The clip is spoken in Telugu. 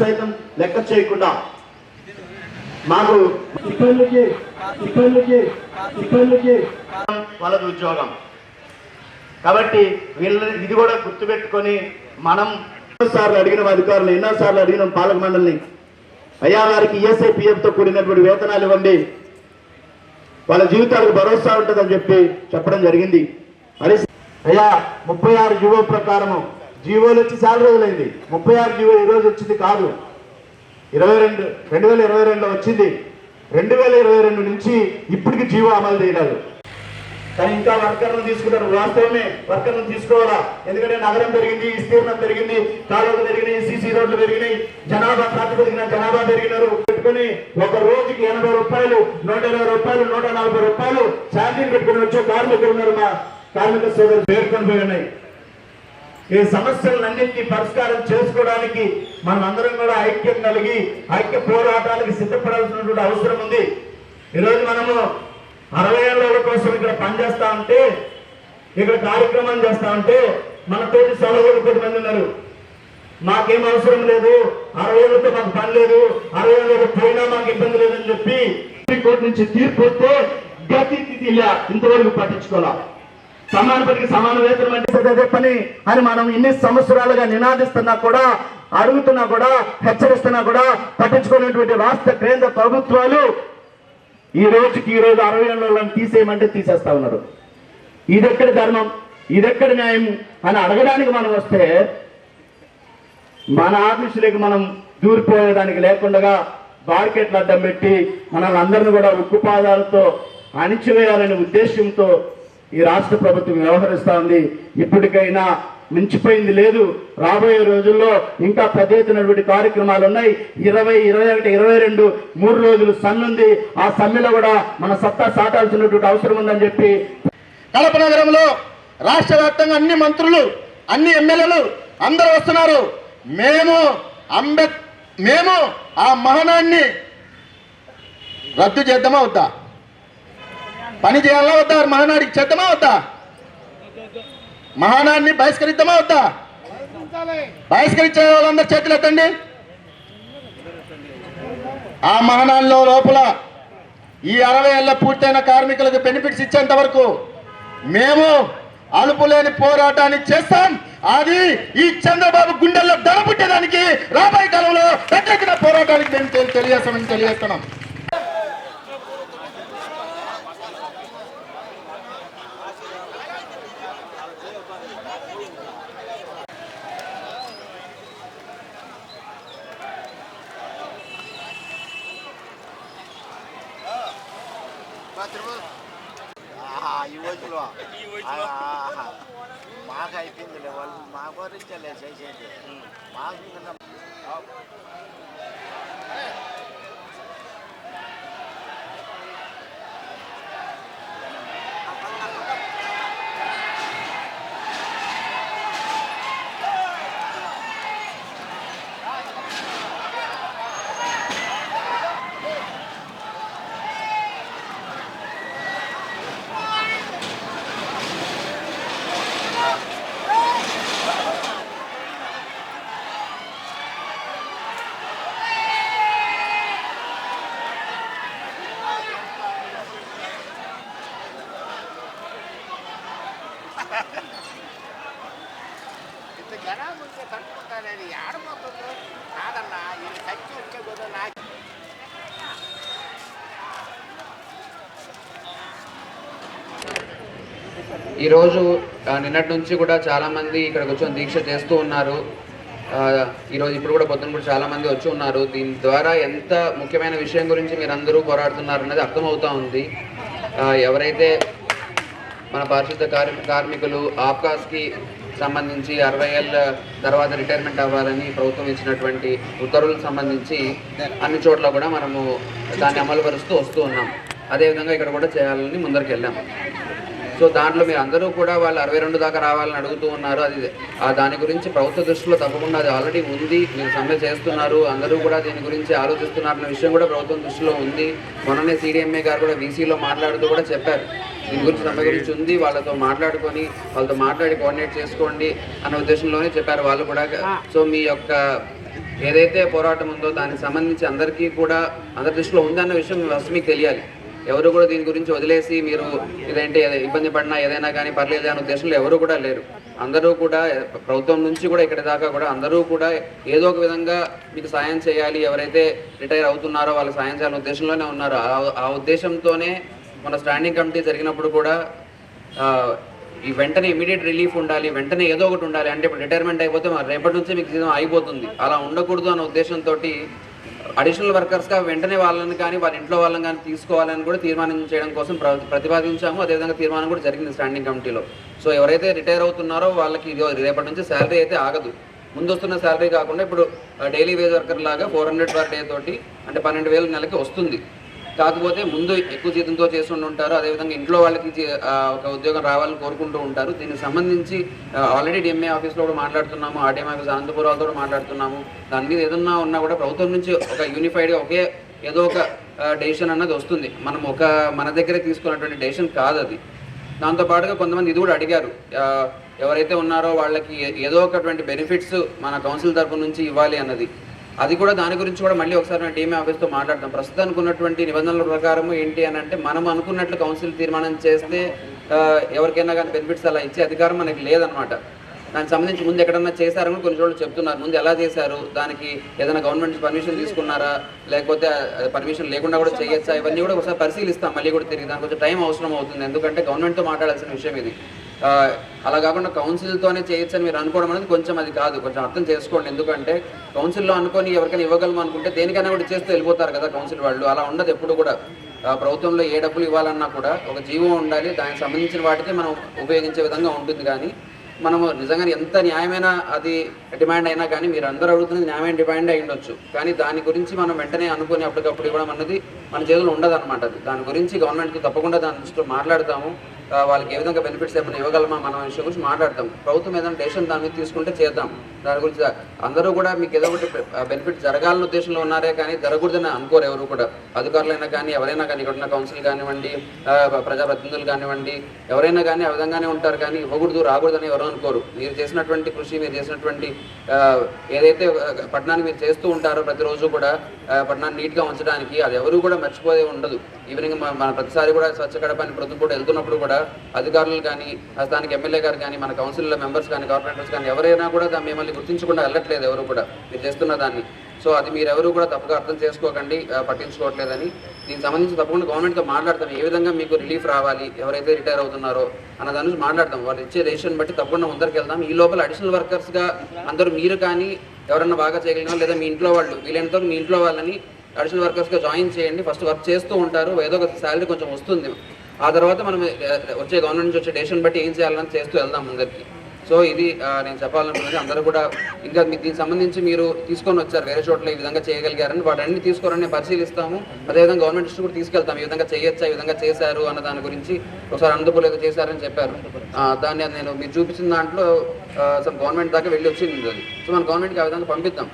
సైతం లెక్క చేయకుండా మాకు ఇబ్బందికి ఇబ్బందికి ఇబ్బందికి వాళ్ళది ఉద్యోగం. కాబట్టి వీళ్ళ ఇది కూడా గుర్తుపెట్టుకొని మనం ఎన్నోసార్లు అడిగిన అధికారులు ఎన్నోసార్లు అడిగిన పాలక మండలిని అయ్యా వారికి ఈఎస్ఐ తో కూడినటువంటి వేతనాలు ఇవ్వండి. వాళ్ళ జీవితాలకు భరోసా ఉంటుందని చెప్పి చెప్పడం జరిగింది. మరి అయ్యా ముప్పై ఆరు జీవో ప్రకారము జీవోలు వచ్చి చాలా రోజులైంది ముప్పై ఆరు జీవో ఈ రోజు వచ్చింది కాదు. ఇరవై రెండు రెండు వేల ఇరవై రెండులో వచ్చింది. రెండు వేల ఇరవై రెండు నుంచి ఇప్పటికి జీవో అమలు చేయలేదు. కానీ ఇంకా వర్కర్లు తీసుకుంటారు. వాస్తవమే వర్కర్లు తీసుకోవాలా? ఎందుకంటే నగరం పెరిగింది విస్తీర్ణం పెరిగింది కాలువలు పెరిగినాయి సీసీ రోడ్లు పెరిగినాయి జనాభా ప్రాతిపదికన జనాభా పెరిగినారు. పెట్టుకుని ఒక రోజుకి ఎనభై రూపాయలు నూట ఇరవై రూపాయలు నూట నలభై రూపాయలు శాలరీ పెట్టుకుని వచ్చే కార్మికులు ఉన్నారు మా కార్మిక సోదరులు పేర్కొని పోయి ఉన్నాయి. ఈ సమస్యలన్నింటినీ పరిష్కారం చేసుకోవడానికి మనం అందరం కూడా ఐక్యం కలిగి ఐక్య పోరాటాలకు సిద్ధపడాల్సినటువంటి అవసరం ఉంది. ఈరోజు మనము అరవై ఏళ్ళ కోసం ఇక్కడ పనిచేస్తా ఉంటే ఇక్కడ కార్యక్రమం చేస్తా ఉంటే మన తోటి సలహాలు కొద్ది మంది ఉన్నారు. మాకేం అవసరం లేదు అరవై ఏళ్ళతో మాకు పని లేదు అరవై ఏళ్ళతో పోయినా మాకు ఇబ్బంది లేదని చెప్పి సుప్రీంకోర్టు నుంచి తీర్పు వస్తే గతి ఇంతవరకు పట్టించుకోవాలి సమాన పనికి సమాన వేతనం అంటే అదే పని అని మనం ఇన్ని సంవత్సరాలుగా నినాదిస్తున్నా కూడా అడుగుతున్నా కూడా హెచ్చరిస్తున్నా కూడా పట్టించుకునేటువంటి రాష్ట్ర కేంద్ర ప్రభుత్వాలు ఈ రోజుకి ఈ రోజు అరవై ఏళ్ళని తీసేయమంటే తీసేస్తా ఉన్నారు. ఇదెక్కడి ధర్మం? ఇదెక్కడి న్యాయం? అని అడగడానికి మనం వస్తే మన ఆఫీసులకి మనం దూరిపోయేదానికి లేకుండా బార్కెట్లు అడ్డం పెట్టి మనల్ని అందరిని కూడా ఉక్కు పాదాలతో అణిచివేయాలనే ఉద్దేశంతో ఈ రాష్ట్ర ప్రభుత్వం వ్యవహరిస్తా ఉంది ఇప్పటికైనా మించిపోయింది లేదు. రాబోయే రోజుల్లో ఇంకా పెద్ద ఎత్తునటువంటి కార్యక్రమాలు ఉన్నాయి. ఇరవై ఇరవై ఒకటి ఇరవై రెండు మూడు రోజులు సన్నుంది. ఆ సమ్మెలో కూడా మన సత్తా సాటాల్సినటువంటి అవసరం ఉందని చెప్పి కడప నగరంలో రాష్ట్ర వ్యాప్తంగా అన్ని మంత్రులు అన్ని ఎమ్మెల్యేలు అందరూ వస్తున్నారు. మేము అంబేద్ మేము ఆ మహనాన్ని రద్దు చేద్దామా వద్దా? పని చేయాలా వద్దా? మహానాడికి చేద్దామా వద్దా? మహానాన్ని బహిష్కరిద్దామా వద్దా? బహిష్కరించే వాళ్ళందరూ చేతులు ఎత్తండి. ఆ మహానాడిలో లోపల ఈ అరవై ఏళ్ళ పూర్తయిన కార్మికులకు బెనిఫిట్స్ ఇచ్చేంత వరకు మేము అలుపులేని పోరాటాన్ని చేస్తాం. అది ఈ చంద్రబాబు గుండెల్లో దడ పుట్టేదానికి రాబోయే కాలంలో పెద్ద పోరాటానికి మేము తెలియజేస్తామని తెలియజేస్తున్నాం. ఈ వయసులో ఆహా. మాకు అయిపోయిందిలే వాళ్ళు మా గురించలే చేసేది మాకు ఇంకా ఇంత జనాలు ఉంటే తట్టుకుంటానని ఆడపోతుందో కాదన్నా ఇది ఖర్చు వచ్చే కదా నాకు ఈరోజు నిన్నటి నుంచి కూడా చాలామంది ఇక్కడ కూర్చొని దీక్ష చేస్తూ ఉన్నారు. ఈరోజు ఇప్పుడు కూడా పొద్దున కూడా చాలామంది వచ్చి ఉన్నారు. దీని ద్వారా ఎంత ముఖ్యమైన విషయం గురించి మీరందరూ పోరాడుతున్నారు అన్నది అర్థమవుతా ఉంది. ఎవరైతే మన పారిశుద్ధ కార్మికులు ఆప్కాస్కి సంబంధించి అరవై ఏళ్ళ తర్వాత రిటైర్మెంట్ అవ్వాలని ప్రభుత్వం ఇచ్చినటువంటి ఉత్తర్వులకు సంబంధించి అన్ని చోట్ల కూడా మనము దాన్ని అమలు పరుస్తూ వస్తూ ఉన్నాం. అదేవిధంగా ఇక్కడ కూడా చేయాలని ముందరికి వెళ్ళాము సో దాంట్లో మీరు అందరూ కూడా వాళ్ళు అరవై రెండు దాకా రావాలని అడుగుతూ ఉన్నారు. అది ఆ దాని గురించి ప్రభుత్వ దృష్టిలో తప్పకుండా అది ఆల్రెడీ ఉంది. మీరు సమ్మె చేస్తున్నారు. అందరూ కూడా దీని గురించి ఆలోచిస్తున్నారు అన్న విషయం కూడా ప్రభుత్వం దృష్టిలో ఉంది. మొన్ననే సిడిఎంఏ గారు కూడా వీసీలో మాట్లాడుతూ కూడా చెప్పారు. దీని గురించి సమ్మె గురించి ఉంది. వాళ్ళతో మాట్లాడుకొని వాళ్ళతో మాట్లాడి కోఆర్డినేట్ చేసుకోండి అన్న ఉద్దేశంలోనే చెప్పారు వాళ్ళు కూడా. సో మీ యొక్క ఏదైతే పోరాటం ఉందో దానికి సంబంధించి అందరికీ కూడా అందరి దృష్టిలో ఉందన్న విషయం ఫస్ట్ మీకు తెలియాలి. ఎవరు కూడా దీని గురించి వదిలేసి మీరు ఇదేంటి ఇబ్బంది పడినా ఏదైనా కానీ పర్లేదు అనే ఉద్దేశంలో ఎవరు కూడా లేరు. అందరూ కూడా ప్రభుత్వం నుంచి కూడా ఇక్కడ దాకా కూడా అందరూ కూడా ఏదో ఒక విధంగా మీకు సాయం చేయాలి ఎవరైతే రిటైర్ అవుతున్నారో వాళ్ళకి సాయం చేయాలనే ఉద్దేశంలోనే ఉన్నారు. ఆ- ఉద్దేశంతోనే మన స్టాండింగ్ కమిటీ జరిగినప్పుడు కూడా ఈ వెంటనే ఇమీడియట్ రిలీఫ్ ఉండాలి వెంటనే ఏదో ఒకటి ఉండాలి. అంటే ఇప్పుడు రిటైర్మెంట్ అయిపోతే రేపటి నుంచి మీకు జీతం అయిపోతుంది అలా ఉండకూడదు అన్న ఉద్దేశంతో అడిషనల్ వర్కర్స్గా వెంటనే వాళ్ళని కానీ వాళ్ళ ఇంట్లో వాళ్ళని కానీ తీసుకోవాలని కూడా తీర్మానం చేయడం కోసం ప్ర- ప్రతిపాదించాము. అదేవిధంగా తీర్మానం కూడా జరిగింది స్టాండింగ్ కమిటీలో సో ఎవరైతే రిటైర్ అవుతున్నారో వాళ్ళకి ఇది రేపటి నుంచి శాలరీ అయితే ఆగదు. ముందు వస్తున్న శాలరీ కాకుండా ఇప్పుడు డైలీ వేజ్ వర్కర్ లాగా ఫోర్ హండ్రెడ్ పర్ డే తోటి అంటే పన్నెండు వేలు నెలకి వస్తుంది. కాకపోతే ముందు ఎక్కువ జీతంతో చేస్తుండి ఉంటారు అదేవిధంగా ఇంట్లో వాళ్ళకి ఒక ఉద్యోగం రావాలని కోరుకుంటూ ఉంటారు. దీనికి సంబంధించి ఆల్రెడీ డిఎంఏ ఆఫీస్లో కూడా మాట్లాడుతున్నాము. ఆర్టీఎం ఆఫీస్ అనంతపురాలతో కూడా మాట్లాడుతున్నాము. దాని మీద ఏదన్నా ఉన్నా కూడా ప్రభుత్వం నుంచి ఒక యూనిఫైడ్గా ఒకే ఏదో ఒక డెసిషన్ అన్నది వస్తుంది. మనం ఒక మన దగ్గరే తీసుకున్నటువంటి డెసిషన్ కాదు అది. దాంతో పాటుగా కొంతమంది ఇది కూడా అడిగారు. ఎవరైతే ఉన్నారో వాళ్ళకి ఏదో ఒకటువంటి బెనిఫిట్స్ మన కౌన్సిల్ తరపు నుంచి ఇవ్వాలి అన్నది. అది కూడా దాని గురించి కూడా మళ్ళీ ఒకసారి నేను టీఎంఏ ఆఫీస్తో మాట్లాడతాం ప్రస్తుతానికి ఉన్నటువంటి నిబంధనల ప్రకారం ఏంటి అని అంటే మనం అనుకున్నట్లు కౌన్సిల్ తీర్మానం చేస్తే ఎవరికైనా కానీ బెనిఫిట్స్ అలా ఇచ్చే అధికారం మనకి లేదనమాట దానికి సంబంధించి ముందు ఎక్కడన్నా చేశారని కొన్ని చోట్ల చెప్తున్నారు. ముందు ఎలా చేశారు? దానికి ఏదైనా గవర్నమెంట్ పర్మిషన్ తీసుకున్నారా? లేకపోతే పర్మిషన్ లేకుండా కూడా చేయొచ్చా? ఇవన్నీ కూడా ఒకసారి పరిశీలిస్తాం. మళ్ళీ కూడా తిరిగి దానికి కొంచెం టైం అవసరం అవుతుంది. ఎందుకంటే గవర్నమెంట్తో మాట్లాడాల్సిన విషయం ఇది. అలా కాకుండా కౌన్సిల్తోనే చేయొచ్చు అని మీరు అనుకోవడం అనేది కొంచెం అది కాదు. కొంచెం అర్థం చేసుకోండి. ఎందుకంటే కౌన్సిల్లో అనుకొని ఎవరికైనా ఇవ్వగలము అనుకుంటే దేనికైనా కూడా చేస్తూ వెళ్ళిపోతారు కదా కౌన్సిల్ వాళ్ళు. అలా ఉండదు ఎప్పుడు కూడా. ప్రభుత్వంలో ఏ డబ్బులు ఇవ్వాలన్నా కూడా ఒక జీవో ఉండాలి. దానికి సంబంధించిన వాటికి మనం ఉపయోగించే విధంగా ఉంటుంది కానీ మనము నిజంగా ఎంత న్యాయమైన అది డిమాండ్ అయినా కానీ మీరు అందరూ అడుగుతున్నది న్యాయమైన డిమాండ్ అయి ఉండొచ్చు. కానీ దాని గురించి మనం వెంటనే అనుకుని అప్పటికప్పుడు ఇవ్వడం అన్నది మన చేతుల్లో ఉండదు అనమాట దాని గురించి గవర్నమెంట్కి తప్పకుండా దాని దృష్టిలో మాట్లాడతాము. వాళ్ళకి ఏ విధంగా బెనిఫిట్స్ ఏమైనా ఇవ్వగలమా? మనం విషయం గురించి మాట్లాడతాం ప్రభుత్వం ఏదైనా డెసిషన్ దాని మీద తీసుకుంటే చేద్దాం. దాని గురించి అందరూ కూడా మీకు ఏదో ఒకటి బెనిఫిట్ జరగాలన్న ఉద్దేశంలో ఉన్నారే కానీ జరగకూడదని అనుకోరు ఎవరు కూడా. అధికారులైనా కానీ ఎవరైనా కానీ ఇక్కడ ఉన్న కౌన్సిల్ కానివ్వండి ప్రజాప్రతినిధులు కానివ్వండి ఎవరైనా కానీ ఆ విధంగానే ఉంటారు కానీ ఇవ్వకూడదు రాకూడదని ఎవరు అనుకోరు. మీరు చేసినటువంటి కృషి మీరు చేసినటువంటి ఏదైతే పట్టణాన్ని మీరు చేస్తూ ఉంటారో ప్రతిరోజు కూడా పట్టణాన్ని నీట్గా ఉంచడానికి అది ఎవరు కూడా మర్చిపోయే ఉండదు. ఈవినింగ్ మన ప్రతిసారి కూడా స్వచ్ఛ గడపని అని ప్రతి కూడా వెళ్తున్నప్పుడు కూడా అధికారులు కానీ స్థానిక ఎమ్మెల్యే గారు కానీ మన కౌన్సిల్ మెంబర్స్ కానీ కార్పొరేటర్స్ కానీ ఎవరైనా కూడా మిమ్మల్ని గుర్తించకుండా వెళ్ళట్లేదు ఎవరు కూడా. మీరు చేస్తున్న దాన్ని. సో అది మీరు ఎవరు కూడా తప్పుగా అర్థం చేసుకోకండి పట్టించుకోవట్లేదని. దీనికి సంబంధించి తప్పకుండా గవర్నమెంట్తో మాట్లాడతాం. ఏ విధంగా మీకు రిలీఫ్ రావాలి ఎవరైతే రిటైర్ అవుతున్నారో అన్న దాని నుంచి మాట్లాడతాం. వాళ్ళు ఇచ్చే రేషన్ బట్టి తప్పకుండా ముందరికి వెళ్దాం. ఈ లోపల అడిషనల్ వర్కర్స్గా అందరూ మీరు కానీ ఎవరన్నా బాగా చేయగలిగినా లేదా మీ ఇంట్లో వాళ్ళు వీలైనంత మీ ఇంట్లో వాళ్ళని అడిషనల్ వర్కర్స్గా జాయిన్ చేయండి. ఫస్ట్ వర్క్ చేస్తూ ఉంటారు. ఏదో ఒక శాలరీ కొంచెం వస్తుంది. ఆ తర్వాత మనం వచ్చే గవర్నమెంట్ నుంచి వచ్చే డెసిషన్ బట్టి ఏం చేయాలని చేస్తూ వెళ్దాం ముందరికి. సో ఇది నేను చెప్పాలనుకున్నది అందరూ కూడా ఇంకా మీ దీనికి సంబంధించి మీరు తీసుకొని వచ్చారు వేరే చోట్ల ఈ విధంగా చేయగలిగారని. వాటన్ని తీసుకోరని పరిశీలిస్తాము. అదేవిధంగా గవర్నమెంట్ దృష్టి కూడా తీసుకెళ్తాం. ఈ విధంగా చేయొచ్చా ఈ విధంగా చేశారు అన్న దాని గురించి ఒకసారి అనంతపురం ఏదో చేశారని చెప్పారు. దాన్ని నేను మీరు చూపించిన దాంట్లో గవర్నమెంట్ దాకా వెళ్ళి వచ్చింది అది. సో మన గవర్నమెంట్కి ఆ విధంగా పంపిద్దాం.